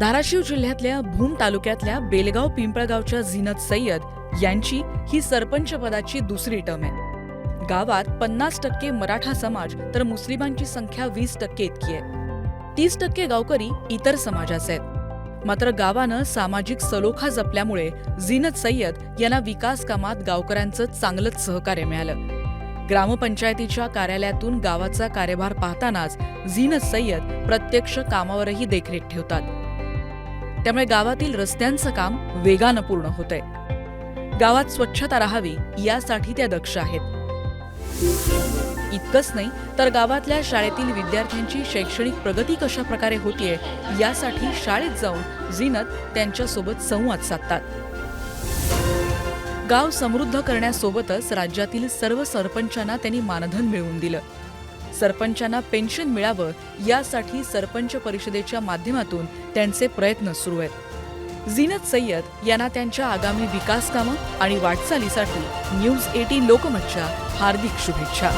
धाराशिव जिल्ह्यातल्या भूम तालुक्यातल्या बेलगाव पिंपळगावच्या झिनत सय्यद यांची ही सरपंच पदाची दुसरी टर्म आहे. गावात पन्नास टक्के मराठा समाज तर मुस्लिमांची संख्या वीस टक्के इतकी आहे. तीस टक्के गावकरी इतर समाजाचे आहेत. मात्र गावानं सामाजिक सलोखा जपल्यामुळे झिनत सय्यद यांना विकास कामात गावकऱ्यांचं चांगलंच सहकार्य मिळालं. ग्रामपंचायतीच्या कार्यालयातून गावाचा कार्यभार पाहतानाच झिनत सय्यद प्रत्यक्ष कामावरही देखरेख ठेवतात. त्यामुळे गावातील रस्त्यांचं काम वेगानं पूर्ण होतंय. गावात स्वच्छता राहावी यासाठी त्या दक्ष आहेत. इतकंच नाही तर गावातल्या शाळेतील विद्यार्थ्यांची शैक्षणिक प्रगती कशा प्रकारे होतीये यासाठी शाळेत जाऊन झीनत त्यांच्यासोबत संवाद साधतात. गाव समृद्ध करण्यासोबतच राज्यातील सर्व सरपंचांना त्यांनी मानधन मिळवून दिलं. सरपंचांना पेन्शन मिळावं यासाठी सरपंच परिषदेच्या माध्यमातून त्यांचे प्रयत्न सुरू आहेत. झीनत सय्यद यांना त्यांच्या आगामी विकास कामं आणि वाटचालीसाठी न्यूज एटीन लोकमतच्या हार्दिक शुभेच्छा.